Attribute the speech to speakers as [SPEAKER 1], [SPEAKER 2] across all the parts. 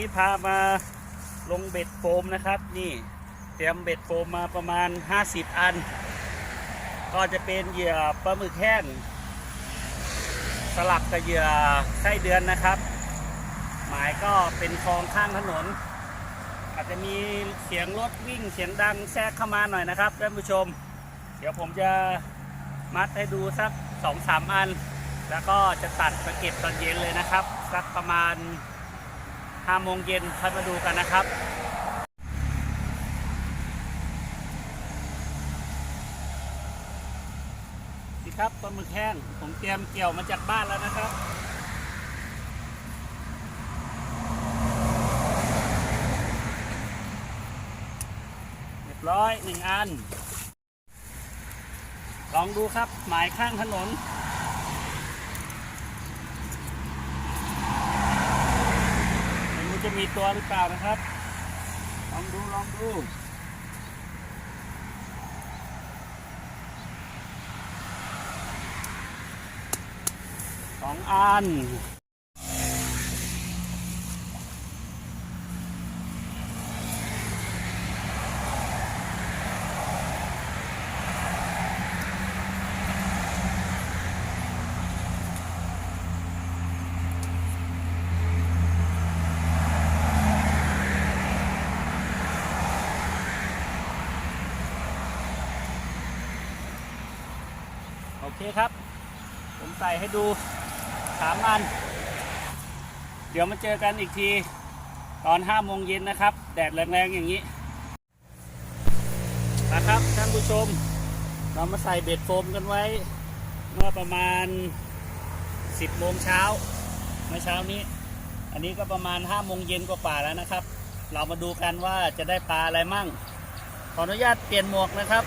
[SPEAKER 1] นี้พามาลงเบ็ดโฟมนะครับ นี่เตรียมเบ็ดโฟมมาประมาณ 50 อัน ก็จะเป็นเหยื่อปลาหมึกแห้งสลับกับเหยื่อไส้เดือนนะครับ หมายก็เป็นคลองข้างถนน อาจจะมีเสียงรถวิ่งเสียงดังแทรกเข้ามาหน่อยนะครับท่านผู้ชม เดี๋ยวผมจะมัดให้ดูสักสองสามอัน แล้วก็จะตัดมาเก็บตอนเย็นเลยนะครับ สักประมาณ 5โมงเย็นค่อยมาดูกันนะครับนี่ครับปลาหมึกแห้งผมเตรียมเกี่ยวมาจากบ้านแล้วนะครับเรียบร้อยหนึ่งอัน ลองดูครับ หมายข้างถนน ไม่รู้ จะมีตัวหรือเปล่านะครับ ลองดูลองดูสองอัน เคครับ ผมใส่ให้ดูสามอัน เดี๋ยวมาเจอกันอีกที ตอนห้าโมงเย็นนะครับ แดดแรงๆอย่างนี้นะครับท่านผู้ชม เรามาใส่เบ็ดโฟมกันไว้ เมื่อประมาณ 10โมงเช้าเมื่อเช้านี้ อันนี้ก็ประมาณ5โมงเย็นกว่าๆแล้วนะครับ เรามาดูกันว่าจะได้ปลาอะไรมั่ง ขออนุญาตเปลี่ยนหมวกนะครับ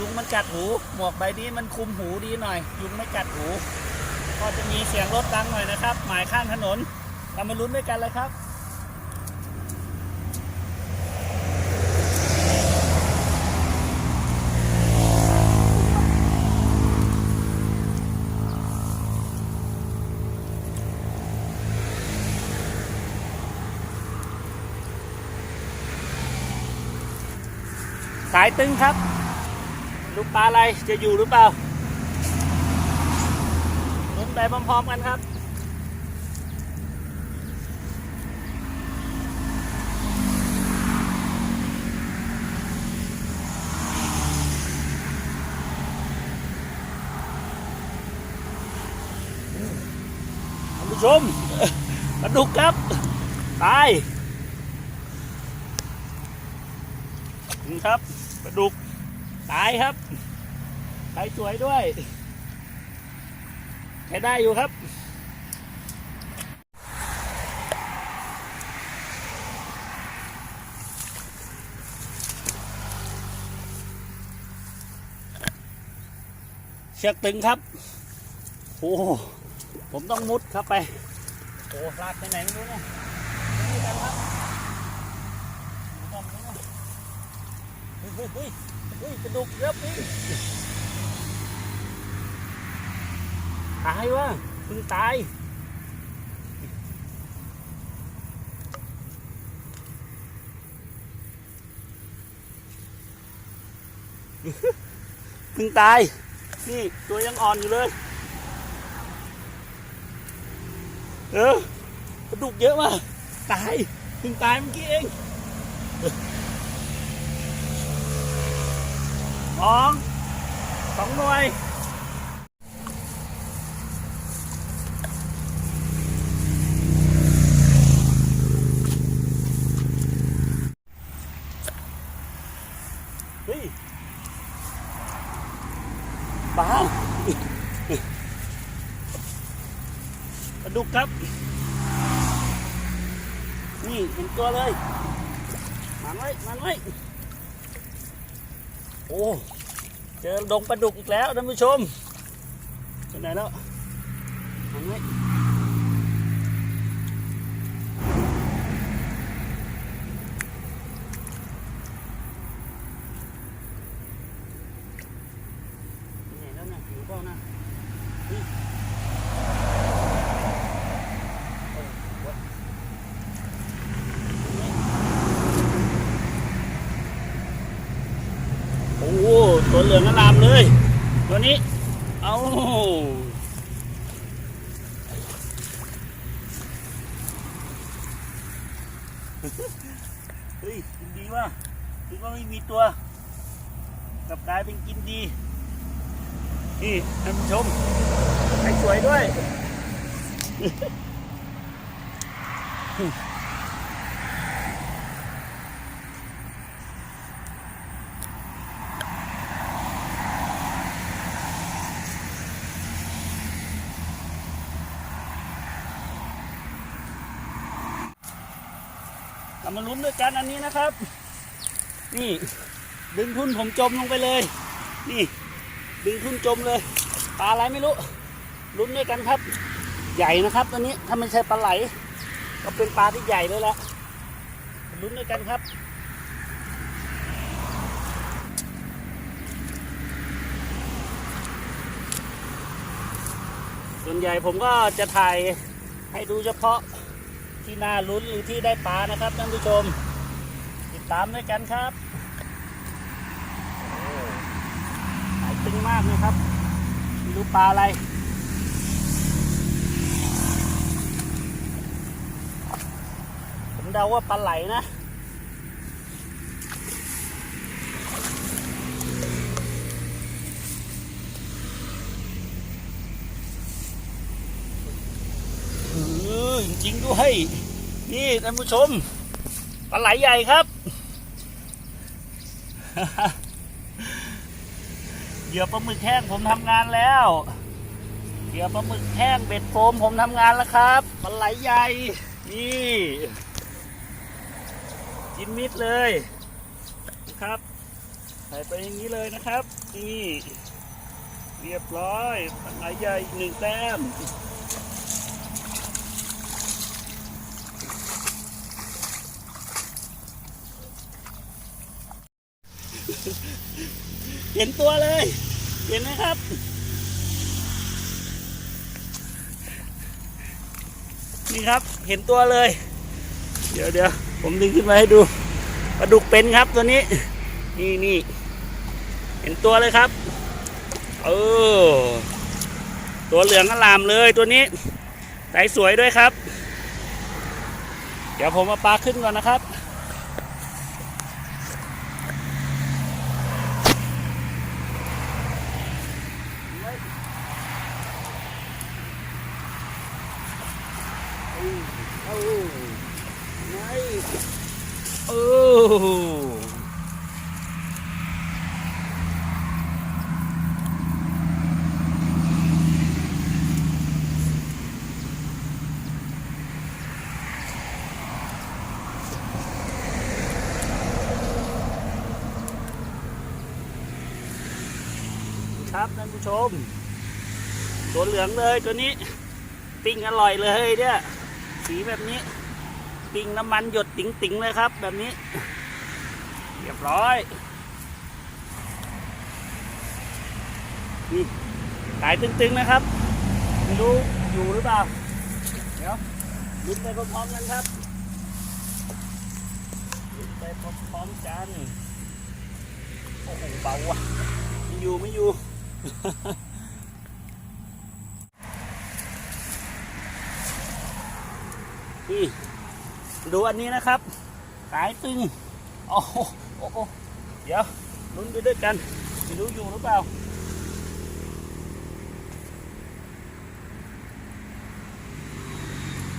[SPEAKER 1] ยุงมันกัดหู หมวกใบนี้มันคุมหูดีหน่อย ยุงไม่กัดหู ก็จะมีเสียงรถดังหน่อยนะครับ หมายข้างถนนเรามาลุ้นด้วยกันเลยครับสายตึงครับ ลูปลาอะไรจะอยู่หรือเปล่าลุ้นไปพร้อมๆกันครับท่านผู้ชมปลาดุกครับ ตาย นี่ครับปลาดุก ตายครับใช้สวยด้วยใช้ได้อยู่ครับเชือกตึงครับ โอ้โหผมต้องมุดเข้าไป โอ้ลากไปไหนไม่รู้เนี่ยนี่กันครับเฮ้ยเฮ้ย เฮ้ยเฮ้ยกระดูกเยอะพี่ตายวะเพิ่งตายเพิ่งตาย นี่ตัวยังอ่อนอยู่เลย เออกระดูกเยอะมาก ตายเพิ่งตายเมื่อกี้เอง สองสองหน่วยเฮ้ยปลาปลาดุกครับ นี่เห็นตัวเลยมันไว้มันไว้ โอ้เจอดงปลาดุกอีกแล้วท่านผู้ชมไปไหนแล้วหันไหนแล้วนะอยู่เปล่านะเฮ้ย เหลืองอลามเลย ตัวนี้ เอาเฮ้ยกินดีว่ะคิดว่าไม่มีตัวกลับกลายเป็นกินดี นี่ท่านผู้ชมให้สวยด้วย เรามาลุ้นด้วยกันอันนี้นะครับ นี่ ดึงทุนผมจมลงไปเลย นี่ ดึงทุนจมเลยปลาอะไรไม่รู้ลุ้นด้วยกันครับ ใหญ่นะครับตัวนี้ถ้าไม่ใช่ปลาไหล ก็เป็นปลาที่ใหญ่เลยแหละลุ้นด้วยกันครับส่วนใหญ่ผมก็จะถ่ายให้ดูเฉพาะ ที่น่าลุ้นหรือที่ได้ปลานะครับท่านผู้ชม ติดตามด้วยกันครับหายตึงมากเลยครับรู้ปลาอะไรผมเดาว่าปลาไหลนะ เออ จริงด้วย นี่ท่านผู้ชมปลาไหลใหญ่ครับ เหยื่อปลาหมึกแห้งผมทำงานแล้วเหยื่อปลาหมึกแห้งเบ็ดโฟมผมทำงานแล้วครับปลาไหลใหญ่ นี่กินมิดเลยครับใส่ไปอย่างนี้เลยนะครับ นี่ เรียบร้อยปลาไหลใหญ่หนึ่งแต้ม ห็นตัวเลย เห็นไหมครับ นี่ครับเห็นตัวเลย เดี๋ยวเดี๋ยวผมดึงขึ้นมาให้ดูปลาดุกเป็นครับตัวนี้ นี่นี่เห็นตัวเลยครับ เออ ตัวเหลืองอลามเลยตัวนี้ใสสวยด้วยครับ เดี๋ยวผมมาปลาขึ้นก่อนนะครับ เอาไงโอ้ครับท่านผู้ชม ตัวเหลืองเลยตัวนี้ ปิ้งอร่อยเลยเนี่ย สีแบบนี้ปิ้งน้ำมันหยดติ๋งๆเลยครับ แบบนี้ เรียบร้อยนี่สายตึงๆนะครับ ไม่รู้อยู่หรือเปล่า เดี๋ยวลุ้นไปพร้อมๆกันครับลุ้นไปพร้อมๆกันโอ้โหเบาว่ะไม่อยู่ไม่อยู่ นี่ดูอันนี้นะครับ สายตึงโอ้โหโอ้โหเดี๋ยวลุ้นไปด้วยกันไม่รู้อยู่หรือเปล่า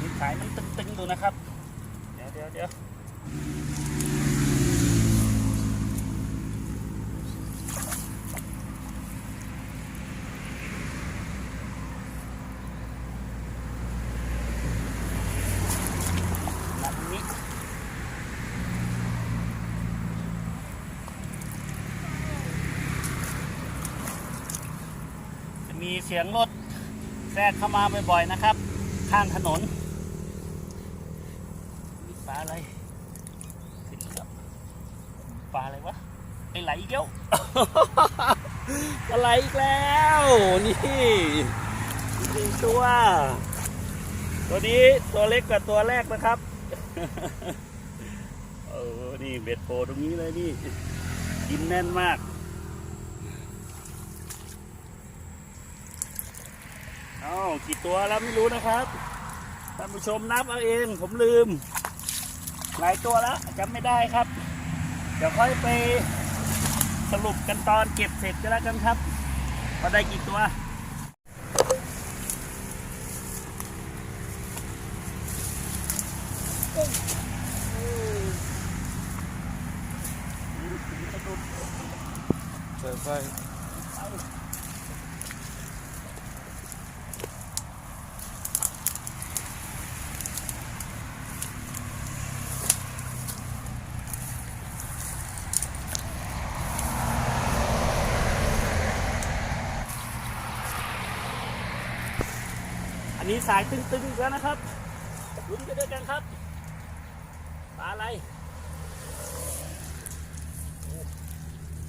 [SPEAKER 1] นี่สายมันตึงๆดูนะครับ เดี๋ยวเดี๋ยวเดี๋ยวแบบนี้ จะมี เสียงรถแทรกเข้ามาบ่อยๆนะครับ ข้างถนนมีปลาอะไรขึ้นครับปลาอะไรวะไอไหลอีกแล้วปลาไหลอีกแล้ว นี่หนึ่งตัวตัวนี้ตัวเล็กกว่าตัวแรกนะครับเออนี่เบ็ดโปตรงนี้เลยนี่กินแน่นมาก อ้าวกี่ตัวแล้วไม่รู้นะครับท่านผู้ชมนับเอาเองผมลืม หลายตัวแล้วจำไม่ได้ครับ เดี๋ยวค่อยไปสรุปกันตอนเก็บเสร็จก็แล้วกันครับว่าได้กี่ตัว
[SPEAKER 2] เปิดไฟ
[SPEAKER 1] สายตึงๆแล้วนะครับลุ้นไปด้วยกันครับปลาอะไร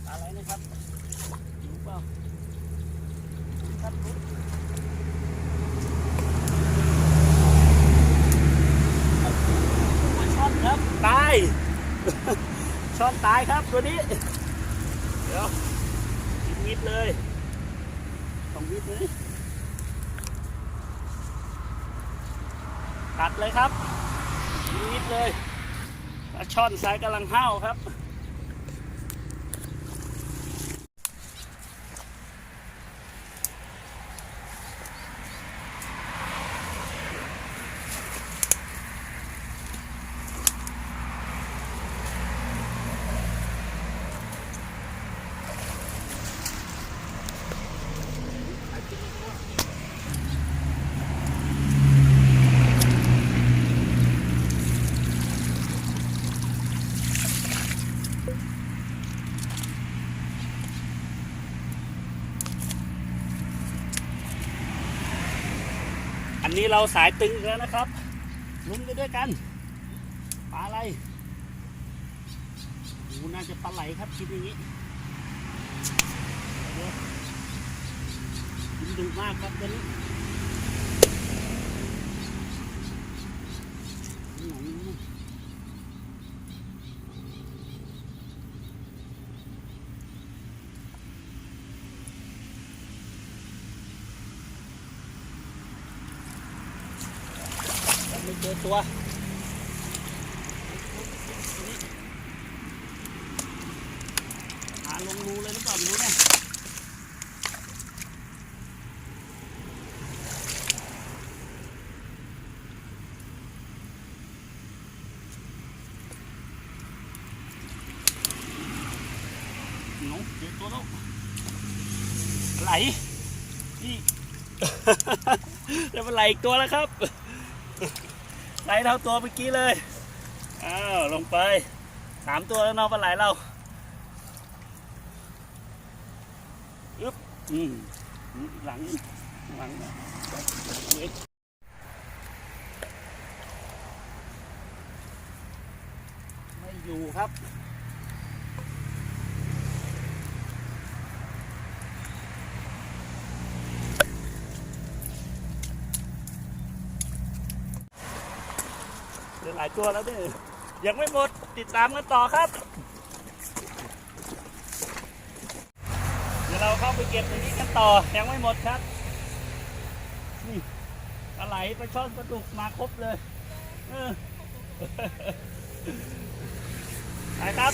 [SPEAKER 1] ปลาอะไรนะครับอยู่เปล่าครับช่อนครับตายช่อนตายครับตัวนี้ เดี๋ยวกิดเลยต้องมิดเลย ตัดเลยครับนิดเลยปลาช่อนสายกำลังห้าวครับ นนี้เราสายตึงแล้วนะครับ ลุ้นไปด้วยกัน ปลาอะไรหูน่าจะปลาไหลครับคิดอย่างนี้ดึงมากครับตัวนี้นะยังไม่เจอ ตัวหาลงรูเลยหรือเปล่าไม่รู้เนี่ยหนูเจอตัวแล้วไหลนี่ จะเป็นไหลอีกตัวแล้วครับ ไหลเท่าตัวเมื่อกี้เลย อ้าว ลงไปสามตัวแล้วเนาะปลาไหลเราอึ๊บอืมหลังหลังไม่อยู่ครับ หลายตัวแล้วนี่ยยังไม่หมดติดตามกันต่อครับ เดี๋ยวเราเข้าไปเก็บตรงนี้กันต่อยังไม่หมดครับนี่ปลาไหลปลาช่อนปลาดุกมาครบเลยเออไปครับ